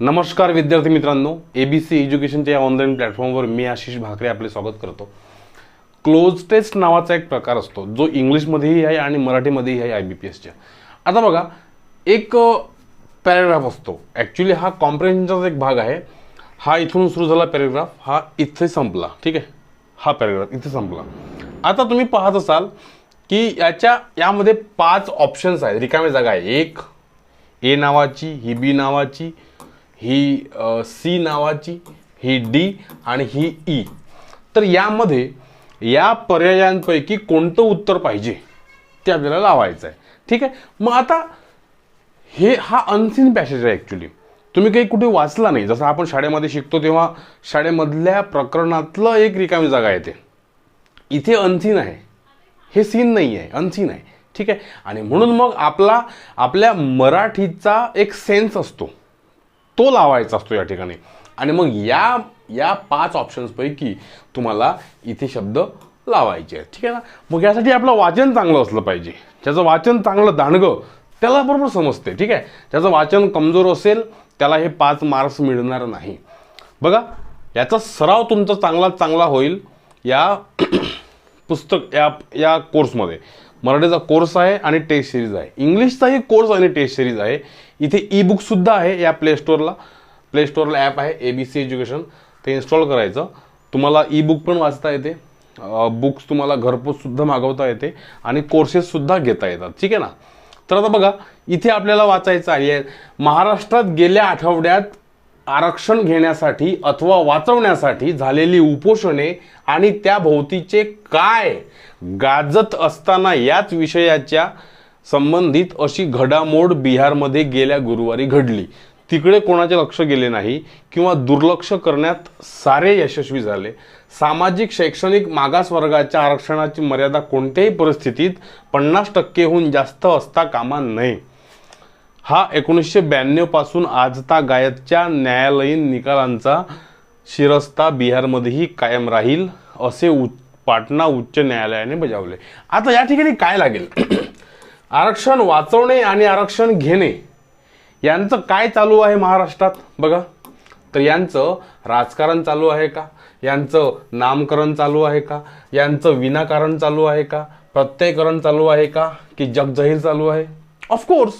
नमस्कार विद्यार्थी मित्रांनो ए बी सी एज्युकेशनच्या या ऑनलाईन प्लॅटफॉर्मवर मी आशिष भाकरे आपले स्वागत करतो. क्लोज टेस्ट नावाचा एक प्रकार असतो जो इंग्लिशमध्येही आहे आणि मराठीमध्येही आहे आय बी पी एसच्या आता बघा एक पॅरेग्राफ असतो. ॲक्च्युली हा कॉम्प्रेन्शनचाच एक भाग आहे. हा इथून सुरू झाला पॅरेग्राफ हा इथे संपला ठीक आहे? हा पॅरेग्राफ इथे संपला. आता तुम्ही पाहत असाल की याच्या यामध्ये पाच ऑप्शन्स आहेत. रिकामी जागा आहे. एक ए नावाची ही बी नावाची ही सी नावाची ही डी आणि ही ई. तर यामध्ये या पर्यायांपैकी कोणतं उत्तर पाहिजे ते आपल्याला लावायचं आहे ठीक आहे? मग आता हे हा अनसीन पॅसेज आहे ॲक्च्युली तुम्ही काही कुठे वाचला नाही. जसं आपण शाळेमध्ये शिकतो तेव्हा शाळेमधल्या प्रकरणातलं एक रिकामी जागा येते. इथे अनसीन आहे. हे सीन नाही आहे. अनसीन आहे. ठीक आहे? आणि म्हणून मग आपला आपल्या मराठीचा एक सेन्स असतो. तो लावायचा असतो या ठिकाणी. आणि मग या या पाच ऑप्शन्सपैकी तुम्हाला इथे शब्द लावायचे आहेत. ठीक आहे ना? मग यासाठी आपलं वाचन चांगलं असलं पाहिजे. ज्याचं वाचन चांगलं दांडगं त्याला बरोबर समजते. ठीक आहे? ज्याचं वाचन कमजोर असेल त्याला हे पाच मार्क्स मिळणार नाही. बघा याचा सराव तुमचा चांगला चांगला होईल या पुस्तक या या कोर्समध्ये मराठीचा कोर्स आहे आणि टेस्ट सिरीज आहे. इंग्लिशचाही कोर्स आणि टेस्ट सिरीज आहे. इथे ई बुकसुद्धा आहे या प्ले स्टोअरला प्ले स्टोअरला ॲप आहे ए बी सी एज्युकेशन ते इन्स्टॉल करायचं. तुम्हाला ई बुक पण वाचता येते. बुक्स तुम्हाला घरपोचसुद्धा मागवता येते आणि कोर्सेससुद्धा घेता येतात. ठीक आहे ना? तर आता बघा इथे आपल्याला वाचायचं आहे. महाराष्ट्रात गेल्या आठवड्यात आरक्षण घेण्यासाठी अथवा वाचवण्यासाठी झालेली उपोषणे आणि त्या भोवतीचे काय गाजत असताना याच विषयाच्या संबंधित अशी घडामोड बिहारमध्ये गेल्या गुरुवारी घडली. तिकडे कोणाचे लक्ष गेले नाही किंवा दुर्लक्ष करण्यात सारे यशस्वी झाले. सामाजिक शैक्षणिक मागासवर्गाच्या आरक्षणाची मर्यादा कोणत्याही परिस्थितीत पन्नास टक्केहून जास्त असता कामा नये. हा एकोणीसशे ब्याण्णवपासून आजता गायतच्या न्यायालयीन निकालांचा शिरस्ता बिहारमध्येही कायम राहील असे उ पाटणा उच्च न्यायालयाने बजावले. आता या ठिकाणी काय लागेल? आरक्षण वाचवणे आणि आरक्षण घेणे. यांचं काय चालू आहे महाराष्ट्रात? बघा. तर यांचं राजकारण चालू आहे का? यांचं नामकरण चालू आहे का? यांचं विनाकारण चालू आहे का? प्रत्ययकरण चालू आहे का? की जगजाहीर चालू आहे? ऑफकोर्स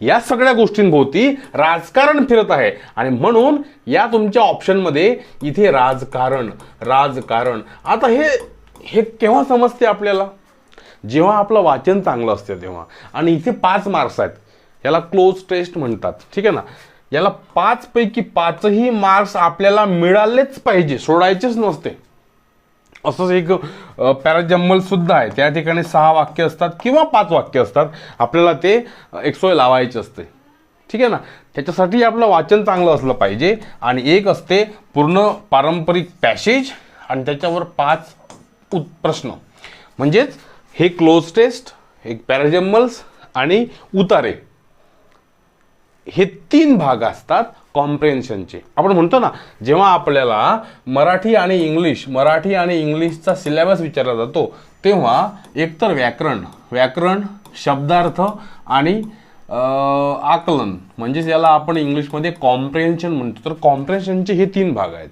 या सगळ्या गोष्टींभोवती राजकारण फिरत आहे. आणि म्हणून या तुमच्या ऑप्शनमध्ये इथे राजकारण राजकारण. आता हे हे केव्हा समजते आपल्याला? जेव्हा आपलं वाचन चांगलं असतं तेव्हा. आणि इथे पाच मार्क्स आहेत. याला क्लोज टेस्ट म्हणतात. ठीक आहे ना? याला पाचपैकी पाचही मार्क्स आपल्याला मिळालेच पाहिजे. सोडायचेच नसते. असंच एक पॅराजम्मल सुद्धा आहे. त्या ठिकाणी सहा वाक्य असतात किंवा पाच वाक्य असतात. आपल्याला ते एक्सोय लावायचे असते. ठीक आहे ना? त्याच्यासाठी आपलं वाचन चांगलं असलं पाहिजे. आणि एक असते पूर्ण पारंपरिक पॅसेज आणि त्याच्यावर पाच उत् प्रश्न. म्हणजेच हे क्लोज टेस्ट एक पॅराजम्बल्स आणि उतारे. हे तीन भाग असतात कॉम्प्रेन्शनचे. आपण म्हणतो ना जेव्हा आपल्याला मराठी आणि इंग्लिश मराठी आणि इंग्लिशचा सिलेबस विचारला जातो तेव्हा एकतर व्याकरण व्याकरण शब्दार्थ आणि आकलन म्हणजेच याला आपण इंग्लिशमध्ये कॉम्प्रेन्शन म्हणतो. तर कॉम्प्रेन्शनचे हे तीन भाग आहेत.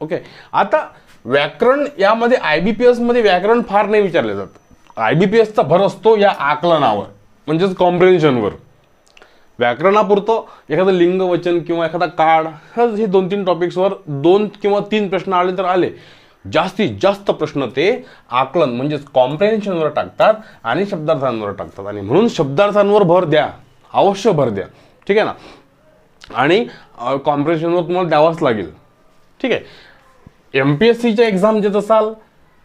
ओके? आता व्याकरण यामध्ये आय बी पी एसमध्ये व्याकरण फार नाही विचारले जात. आय बी पी एसचा भर असतो या आकलनावर म्हणजेच कॉम्प्रेन्शनवर व्याकरणापुरतं एखादं लिंगवचन किंवा एखादा काळ हे दोन तीन टॉपिक्सवर दोन किंवा तीन प्रश्न आले तर आले. जास्तीत जास्त प्रश्न ते आकलन म्हणजेच कॉम्प्रेन्शनवर टाकतात आणि शब्दार्थांवर टाकतात. आणि म्हणून शब्दार्थांवर भर द्या अवश्य भर द्या. ठीक आहे ना? आणि कॉम्प्रेन्शनवर तुम्हाला द्यावाच लागेल. ठीक आहे? एम पी एस सीच्या एक्झाम देत असाल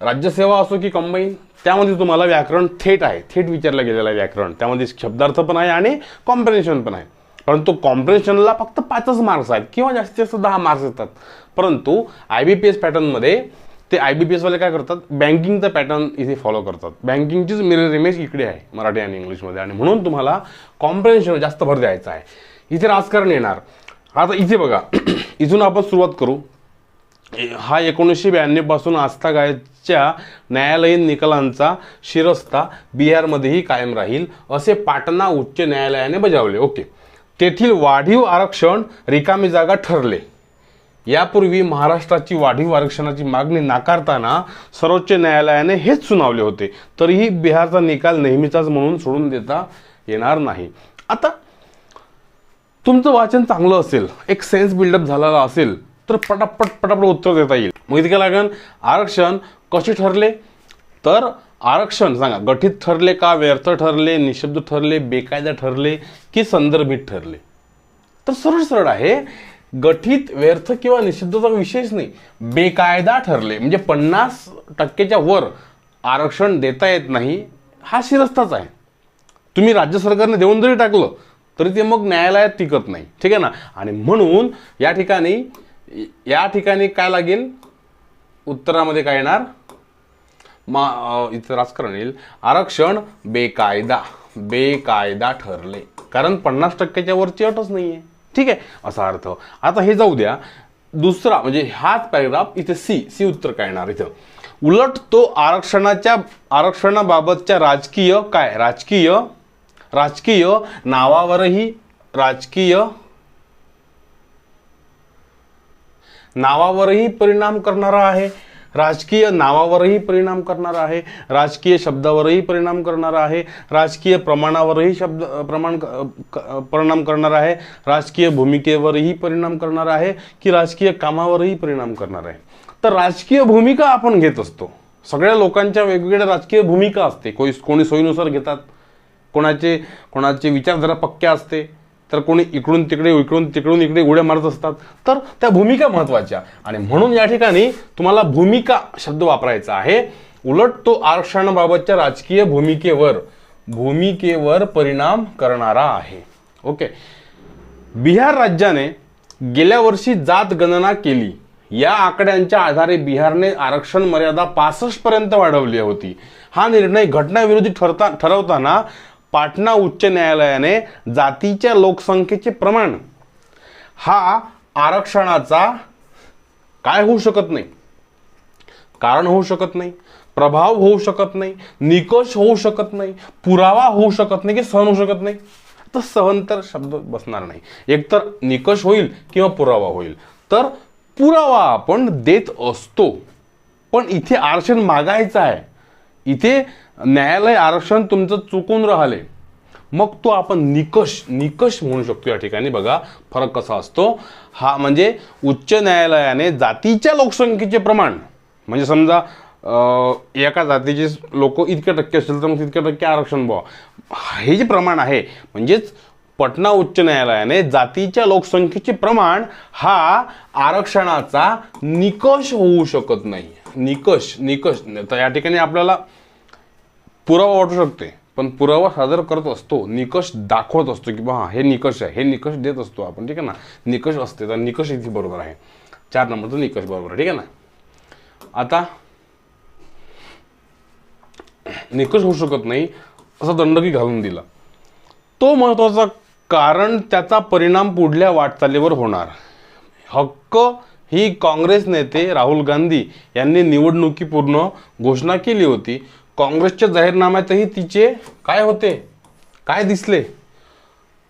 राज्यसेवा असो की कंबाईन त्यामध्ये तुम्हाला व्याकरण थेट आहे. थेट विचारलं गेलेलं आहे व्याकरण. त्यामध्ये शब्दार्थ पण आहे आणि कॉम्प्रेन्शन पण आहे. परंतु कॉम्प्रेन्शनला फक्त पाचच मार्क्स आहेत किंवा जास्तीत जास्त दहा मार्क्स येतात. परंतु आय बी पी एस पॅटर्नमध्ये ते आय बी पी एसवाले काय करतात? बँकिंगचा पॅटर्न इथे फॉलो करतात. बँकिंगचीच मिरर इमेज इकडे आहे मराठी आणि इंग्लिशमध्ये. आणि म्हणून तुम्हाला कॉम्प्रेन्शन जास्त भर द्यायचा आहे. इथे राजकारण येणार. आता इथे बघा. इथून आपण सुरुवात करू. हा एकोणीसशे ब्याण्णवपासून आस्थागायच्या न्यायालयीन निकालांचा शिरस्ता बिहारमध्येही कायम राहील असे पाटणा उच्च न्यायालयाने बजावले. ओके. तेथील वाढीव आरक्षण रिकामी जागा ठरले. यापूर्वी महाराष्ट्राची वाढीव आरक्षणाची मागणी नाकारताना सर्वोच्च न्यायालयाने हेच सुनावले होते. तरीही बिहारचा निकाल नेहमीचाच म्हणून सोडून देता येणार नाही. आता तुमचं वाचन चांगलं असेल एक सेन्स बिल्डअप झालेला असेल तर पटापट पटापट उत्तर देता येईल. मग इथे काय लागेल आरक्षण कसे ठरले? तर आरक्षण सांगा गठीत ठरले का व्यर्थ ठरले निशब्द ठरले बेकायदा ठरले की संदर्भित ठरले? तर सरळ सरळ आहे गठीत व्यर्थ किंवा निषिद्धचा विषयच नाही बेकायदा ठरले. म्हणजे पन्नास टक्केच्या वर आरक्षण देता येत नाही हा शिरस्ताच आहे. तुम्ही राज्य सरकारने देऊन जरी टाकलं तरी ते मग न्यायालयात टिकत नाही. ठीक आहे ना? आणि म्हणून या ठिकाणी या ठिकाणी काय लागेल? उत्तरामध्ये काय येणार? मा इथं राजकारण येईल. आरक्षण बेकायदा बेकायदा ठरले. कारण पन्नास टक्क्याच्या वरची अटच नाही आहे ठीक आहे? असा अर्थ. आता हे जाऊ द्या. दुसरा म्हणजे हाच पॅरेग्राफ इथे सी सी उत्तर काय येणार इथं? उलट तो आरक्षणाच्या आरक्षणाबाबतच्या राजकीय काय? राजकीय राजकीय नावावरही राजकीय नावावरही परिणाम करणारा आहे. राजकीय नावावरही परिणाम करणारा आहे. राजकीय शब्दावरही परिणाम करणारा आहे. राजकीय प्रमाणावरही शब्द प्रमाण क- परिणाम करणारा आहे. राजकीय भूमिकेवरही परिणाम करणारा आहे की राजकीय कामावरही परिणाम करणार आहे. तर राजकीय भूमिका आपण घेत असतो. सगळ्या लोकांच्या वेगवेगळ्या राजकीय भूमिका असते. कोणी कोणी सोयीनुसार घेतात. कोणाचे कोणाचे विचारधारा पक्क्या असते. तर कोणी इकडून तिकडे इकडून तिकडून इकडे उड्या मारत असतात तर त्या भूमिका महत्त्वाच्या. आणि म्हणून या ठिकाणी तुम्हाला भूमिका शब्द वापरायचा आहे. उलट तो आरक्षणाबाबतच्या राजकीय भूमिकेवर भूमिकेवर परिणाम करणारा आहे. ओके. बिहार राज्याने गेल्या वर्षी जात गणना केली. या आकड्यांच्या आधारे बिहारने आरक्षण मर्यादा पासष्ट पर्यंत वाढवली होती. हा निर्णय घटनाविरोधी ठरता ठरवताना पाटणा उच्च न्यायालयाने जातीच्या लोकसंख्येचे प्रमाण हा आरक्षणाचा काय होऊ शकत नाही. कारण होऊ शकत नाही प्रभाव होऊ शकत नाही निकष होऊ शकत नाही पुरावा होऊ शकत नाही की सहन होऊ शकत नाही. तर सहन तर शब्द बसणार नाही. एकतर निकष होईल किंवा पुरावा होईल. तर पुरावा आपण देत असतो. पण इथे आरक्षण मागायचं आहे. इथे न्यायालय आरक्षण तुमचं चुकून राहिले. मग तो आपण निकष निकष म्हणू शकतो या ठिकाणी बघा फरक कसा असतो. हा म्हणजे उच्च न्यायालयाने जातीच्या लोकसंख्येचे प्रमाण म्हणजे समजा एका जातीचे लोक इतके टक्के असेल तर मग तितक्या टक्के आरक्षण बुवा. हे जे प्रमाण आहे म्हणजेच पटना उच्च न्यायालयाने जातीच्या लोकसंख्येचे प्रमाण हा आरक्षणाचा निकष होऊ शकत नाही. निकष निकष. तर या ठिकाणी आपल्याला पुरावा वाटू शकते. पण पुरावा सादर करत असतो निकष दाखवत असतो की हां हे निकष आहे हे निकष देत असतो आपण ठीक आहे ना? निकष असते तर निकष इथे बरोबर आहे. चार नंबरचा निकष बरोबर आहे ठीक आहे ना? आता निकष होऊ शकत नाही असा दंडकी घालून दिला. तो महत्त्वाचा कारण त्याचा परिणाम पुढल्या वाटचालीवर होणार. हक्क ही काँग्रेस नेते राहुल गांधी यांनी निवडणुकीपूर्ण घोषणा केली होती. काँग्रेसच्या जाहीरनाम्यातही तिचे काय होते? काय दिसले?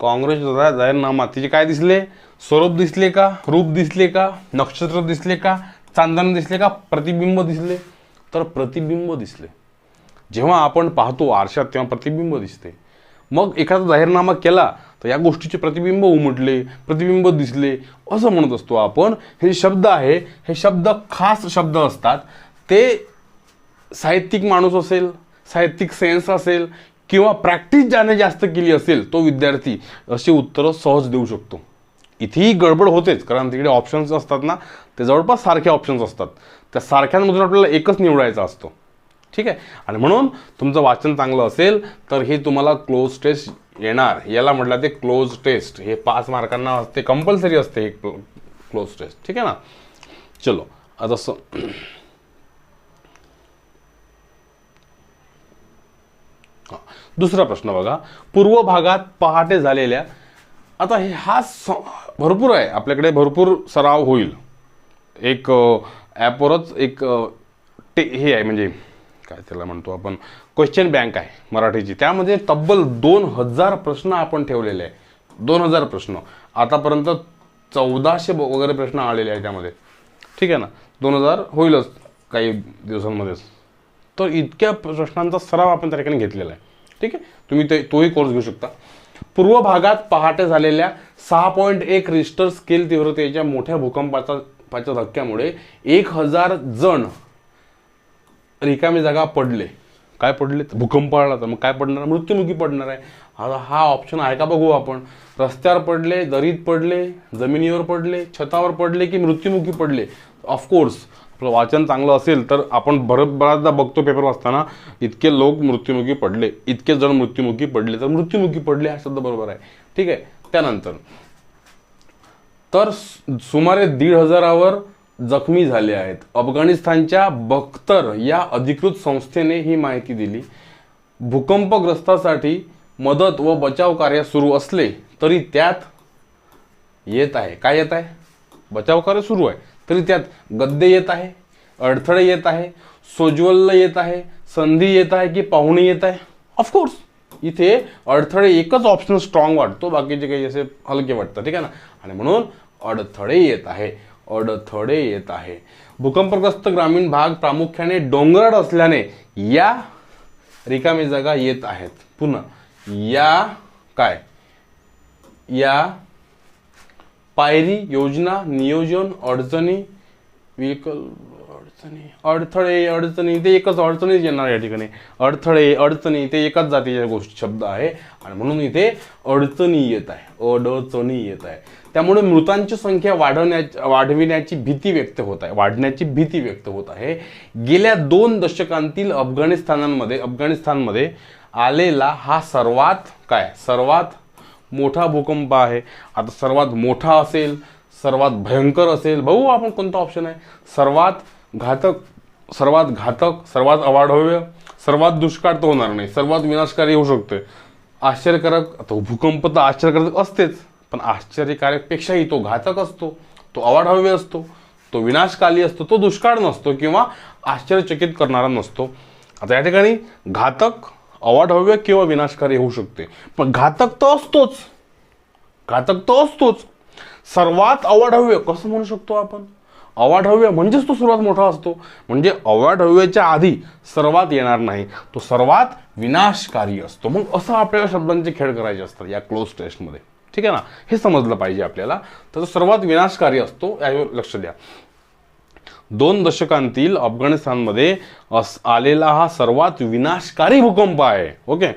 काँग्रेस जाहीरनामा तिचे काय दिसले? स्वरूप दिसले का? रूप दिसले का? नक्षत्र दिसले का? चांदण दिसले का? प्रतिबिंब दिसले? तर प्रतिबिंब दिसले. जेव्हा आपण पाहतो आरशात तेव्हा प्रतिबिंब दिसते. मग एखादा जाहीरनामा केला तर या गोष्टीचे प्रतिबिंब उमटले प्रतिबिंब दिसले. असं म्हणत असतो आपण. हे शब्द आहे हे शब्द खास शब्द असतात. ते साहित्यिक माणूस असेल साहित्यिक सेन्स असेल किंवा प्रॅक्टिस ज्याने जास्त केली असेल तो विद्यार्थी अशी उत्तरं सहज देऊ शकतो. इथेही गडबड होतेच कारण तिकडे ऑप्शन्स असतात ना ते जवळपास सारखे ऑप्शन्स असतात. त्या सारख्यांमधून आपल्याला एकच निवडायचा असतो. ठीक आहे? आणि म्हणून तुमचं वाचन चांगलं असेल तर हे तुम्हाला क्लोज टेस्ट येणार. याला म्हटलं ते क्लोज टेस्ट हे पाच मार्कांना असते कंपल्सरी असते हे क्लोज टेस्ट ठीक आहे ना? चलो आता स हा. दुसरा प्रश्न बघा. पूर्व भागात पहाटे झालेल्या आता हे हा स- भरपूर आहे. आपल्याकडे भरपूर सराव होईल. एक ॲपवरच एक टे हे आहे म्हणजे काय त्याला म्हणतो आपण क्वेश्चन बँक आहे मराठीची. त्यामध्ये तब्बल दोन हजार प्रश्न आपण ठेवलेले आहे. दोन हजार प्रश्न. आतापर्यंत चौदाशे वगैरे प्रश्न आलेले आहेत त्यामध्ये. ठीक आहे ना? दोन हजार होईलच काही दिवसांमध्येच. तर इतक्या प्रश्नांचा सराव आपण त्या ठिकाणी घेतलेला आहे. ठीक आहे? तुम्ही ते तोही कोर्स घेऊ शकता. पूर्व भागात पहाटे झालेल्या सहा पॉईंट एक रिस्टर स्केल तीव्रतेच्या मोठ्या भूकंपाचा पाच्या धक्क्यामुळे एक हजार जण रिकामी जागा पडले. काय पडले? भूकंप आला तर मग काय पडणार? मृत्युमुखी पडणार आहे. आता हा ऑप्शन आहे का बघू आपण. रस्त्यावर पडले दरीत पडले जमिनीवर पडले छतावर पडले की मृत्युमुखी पडले? ऑफकोर्स वाचन चांगलं असेल तर आपण बरं बऱ्याचदा बघतो पेपर वाचताना इतके लोक मृत्युमुखी पडले इतके जण मृत्युमुखी पडले. तर मृत्युमुखी पडले हा शब्द बरोबर आहे. ठीक आहे? त्यानंतर तर सुमारे दीड हजारावर जखमी झाले आहेत. अफगाणिस्तानच्या बख्तर या अधिकृत संस्थेने ही माहिती दिली. भूकंपग्रस्तासाठी मदत व बचाव कार्य सुरू असले तरी त्यात येत आहे. काय येत आहे? बचाव कार्य सुरू आहे. तरी त्यात गद्दे येत आहे अडथळे येत आहे सोज्वल्य येत आहे संधी येत आहे की पाहुणे येत आहे? ऑफकोर्स इथे अडथळे एकच ऑप्शन स्ट्रॉंग वाटतो बाकीचे काही असे हलके वाटतात ठीक आहे ना? आणि म्हणून अडथळे येत आहे अडथळे येत आहे. भूकंपग्रस्त ग्रामीण भाग प्रामुख्याने डोंगराळ असल्याने या रिकामी जागा येत आहेत. पुन्हा या काय? या पायरी योजना नियोजन अडचणी व्हेकल अडचणी अडथळे अडचणी ते एकच अडचणीच येणार या ठिकाणी. अडथळे अडचणी ते एकाच जातीच्या गोष्टी शब्द आहे. आणि म्हणून इथे अडचणी येत आहे अडचणी येत आहे. त्यामुळे मृतांची संख्या वाढवण्या वाढविण्याची भीती व्यक्त होत आहे वाढण्याची भीती व्यक्त होत आहे. गेल्या दोन दशकांतील अफगाणिस्तानांमध्ये अफगाणिस्तानमध्ये आलेला हा सर्वात काय? सर्वात मोठा भूकंप आहे. आता सर्वात मोठा असेल सर्वात भयंकर असेल बघू आपण कोणता ऑप्शन आहे. सर्वात घातक सर्वात घातक सर्वात अवाढव्य सर्वात दुष्काळ तर होणार नाही. सर्वात विनाशकारी होऊ शकतो. आश्चर्यकारक तो भूकंप तर आश्चर्यकारक असतेच. पण आश्चर्यकारकपेक्षाही तो घातक असतो तो अवाढव्य असतो तो विनाशकाली असतो तो दुष्काळ नसतो किंवा आश्चर्यचकित करणारा नसतो. आता या ठिकाणी घातक अवाढव्य किंवा विनाशकारी होऊ शकते. पण घातक तर असतोच. घातक तर असतोच. सर्वात अवाढव्य कसं म्हणू शकतो आपण? अवाढव्य म्हणजेच तो सर्वात मोठा असतो. म्हणजे अवाढव्याच्या आधी सर्वात येणार नाही. तो सर्वात विनाशकारी असतो. मग असं आपल्याला शब्दांचे खेळ करायचे असतात या क्लोज टेस्टमध्ये ठीक आहे ना? हे समजलं पाहिजे आपल्याला. तर सर्वात विनाशकारी असतो यावर लक्ष द्या. दोन दशकांतील अफगाणिस्तानमध्ये अस आलेला हा सर्वात विनाशकारी भूकंप आहे. ओके?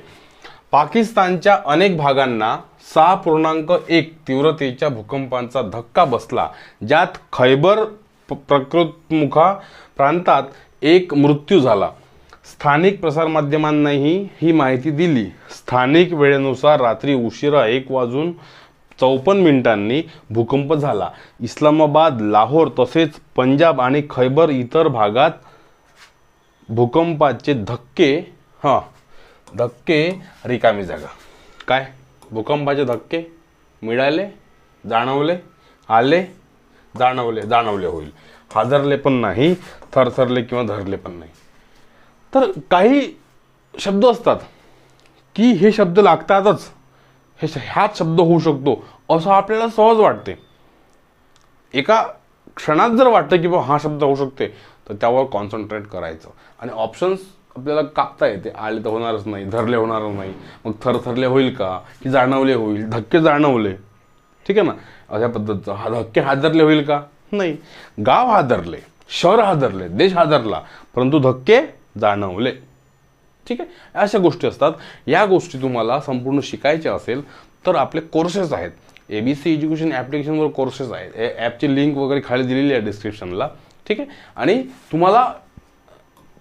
पाकिस्तानच्या अनेक भागांना सहा पूर्णांक एक तीव्रतेच्या भूकंपांचा धक्का बसला ज्यात खैबर प्रकृतमुखा प्रांतात एक मृत्यू झाला. स्थानिक प्रसारमाध्यमांनाही ही माहिती दिली. स्थानिक वेळेनुसार रात्री उशिरा एक वाजून चौपन्न मिनिटांनी भूकंप झाला. इस्लामाबाद लाहोर तसेच पंजाब आणि खैबर इतर भागात भूकंपाचे धक्के हां धक्के रिकामी जागा. काय? भूकंपाचे धक्के? मिळाले? जाणवले? आले? जाणवले जाणवले होईल. हादरले पण नाही थरथरले किंवा धरले पण नाही. तर काही शब्द असतात. की हे शब्द लागतातच. हे ह्याच शब्द होऊ शकतो असं आपल्याला सहज वाटते. एका क्षणात जर वाटतं की बा हा शब्द होऊ शकते तर त्यावर कॉन्सन्ट्रेट करायचं. आणि ऑप्शन्स आपल्याला कापता येते. आले तर होणारच नाही धरले होणारच नाही. मग थरथरले होईल का? की जाणवले होईल? धक्के जाणवले. ठीक आहे ना? अशा पद्धतीचं. हा धक्के हादरले होईल का? नाही. गाव हादरले शहर हादरले देश हादरला परंतु धक्के जाणवले. ठीक आहे? अशा गोष्टी असतात. या गोष्टी तुम्हाला संपूर्ण शिकायच्या असेल तर आपले कोर्सेस आहेत. ए बी सी एज्युकेशन ॲप्लिकेशनवर कोर्सेस आहेत. ॲपची लिंक वगैरे खाली दिलेली आहे डिस्क्रिप्शनला ठीक आहे? आणि तुम्हाला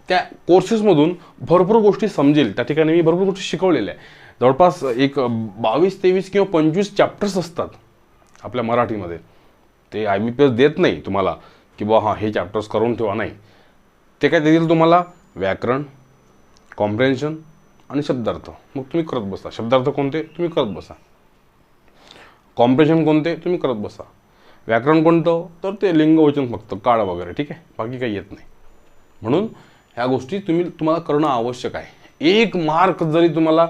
त्या कोर्सेसमधून भरपूर गोष्टी समजेल. त्या ठिकाणी मी भरपूर गोष्टी शिकवलेल्या आहे. जवळपास एक बावीस तेवीस किंवा पंचवीस चॅप्टर्स असतात आपल्या मराठीमध्ये. ते आय बी पी एस देत नाही तुम्हाला की बुवा हां हे चॅप्टर्स करून ठेवा नाही. ते काय देतील तुम्हाला? व्याकरण कॉम्प्रेन्शन आणि शब्दार्थ. मग तुम्ही करत बसा. शब्दार्थ कोणते? तुम्ही करत बसा. कॉम्प्रेशन कोणते? तुम्ही करत बसा. व्याकरण कोणतं? तर ते लिंगवचन फक्त काळ वगैरे. ठीक आहे? बाकी काही येत नाही. म्हणून ह्या गोष्टी तुम्ही तुम्हाला करणं आवश्यक आहे. एक मार्क जरी तुम्हाला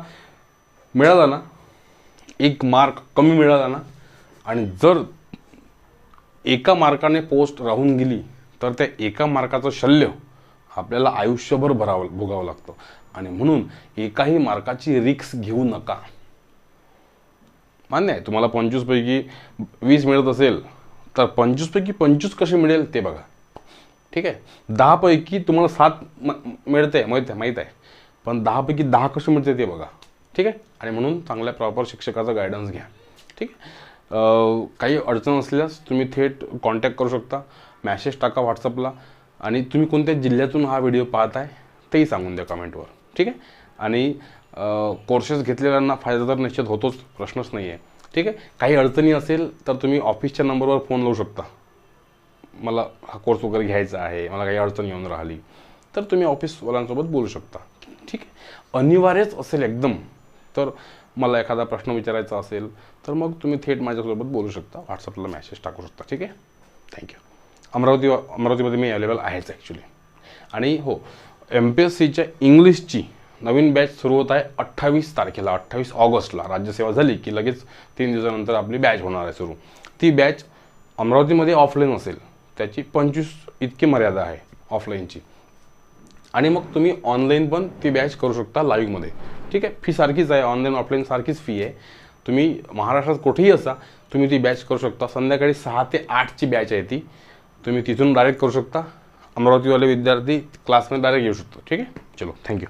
मिळाला ना एक मार्क कमी मिळाला ना आणि जर एका मार्काने पोस्ट राहून गेली तर त्या एका मार्काचं शल्य आपल्याला आयुष्यभर भरावं भोगावं लागतं. आणि म्हणून एकाही मार्काची रिक्स घेऊ नका. मान्य आहे तुम्हाला पंचवीसपैकी वीस मिळत असेल तर पंचवीसपैकी पंचवीस कसे मिळेल ते बघा. ठीक आहे? दहापैकी तुम्हाला सात म मिळते माहीत आहे माहीत आहे. पण दहापैकी दहा कसे मिळते ते बघा. ठीक आहे? आणि म्हणून चांगल्या प्रॉपर शिक्षकाचा गायडन्स घ्या. ठीक आहे? काही अडचण असल्यास तुम्ही थेट कॉन्टॅक्ट करू शकता. मॅसेज टाका व्हॉट्सअपला आणि तुम्ही कोणत्या जिल्ह्यातून हा व्हिडिओ पाहताय तेही सांगून द्या कमेंटवर. ठीक आहे? आणि कोर्सेस घेतलेल्यांना फायदा तर निश्चित होतोच प्रश्नच नाही आहे ठीक आहे? काही अडचणी असेल तर तुम्ही ऑफिसच्या नंबरवर फोन लावू शकता. मला हा कोर्स वगैरे घ्यायचा आहे मला काही अडचण येऊन राहिली तर तुम्ही ऑफिसवाल्यांसोबत बोलू शकता. ठीक आहे? अनिवार्यच असेल एकदम तर मला एखादा प्रश्न विचारायचा असेल तर मग तुम्ही थेट माझ्यासोबत बोलू शकता. व्हॉट्सअपला मेसेज टाकू शकता. ठीक आहे? थँक्यू अमरावती अमरावतीमध्ये मी अवेलेबल आहेच ॲक्च्युली आणि हो एम पी एस सीच्या इंग्लिशची नवीन बॅच सुरू होत आहे अठ्ठावीस तारखेला अठ्ठावीस ऑगस्टला. राज्यसेवा झाली की लगेच तीन दिवसानंतर आपली बॅच होणार आहे सुरू. ती बॅच अमरावतीमध्ये ऑफलाईन असेल. त्याची पंचवीस इतकी मर्यादा आहे ऑफलाईनची आणि मग तुम्ही ऑनलाईन पण ती बॅच करू शकता लाईव्हमध्ये ठीक आहे? फी सारखीच आहे. ऑनलाईन ऑफलाईन सारखीच फी आहे. तुम्ही महाराष्ट्रात कुठेही असा तुम्ही ती बॅच करू शकता. संध्याकाळी सहा ते आठची बॅच आहे ती. तुम्ही तिथून डायरेक्ट करू शकता. अमरावतीवाले विद्यार्थी क्लासमध्ये डायरेक्ट येऊ शकतो. ठीक आहे? चलो थँक्यू